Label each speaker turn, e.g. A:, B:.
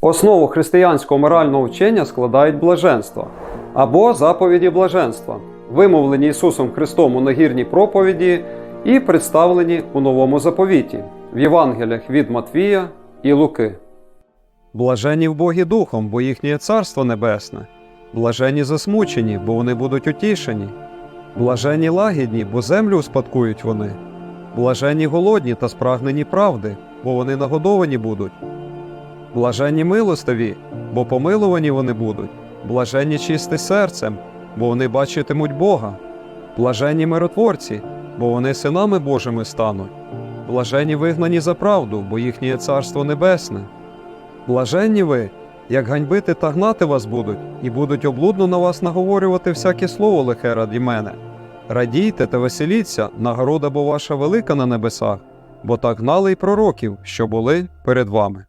A: Основу християнського морального вчення складають блаженства або заповіді блаженства, вимовлені Ісусом Христом у нагірній проповіді і представлені у новому заповіті в Євангеліях від Матвія і Луки. Блажені в Богі Духом, бо їхнє Царство Небесне. Блажені засмучені, бо вони будуть утішені. Блажені лагідні, бо землю успадкують вони. Блажені голодні та спрагнені правди, бо вони нагодовані будуть. Блаженні милостиві, бо помилувані вони будуть. Блаженні чисті серцем, бо вони бачитимуть Бога. Блаженні миротворці, бо вони синами Божими стануть. Блаженні вигнані за правду, бо їхнє царство небесне. Блаженні ви, як ганьбити та гнати вас будуть, і будуть облудно на вас наговорювати всяке слово лихе раді мене. Радійте та веселіться, нагорода бо ваша велика на небесах, бо так гнали й пророків, що були перед вами.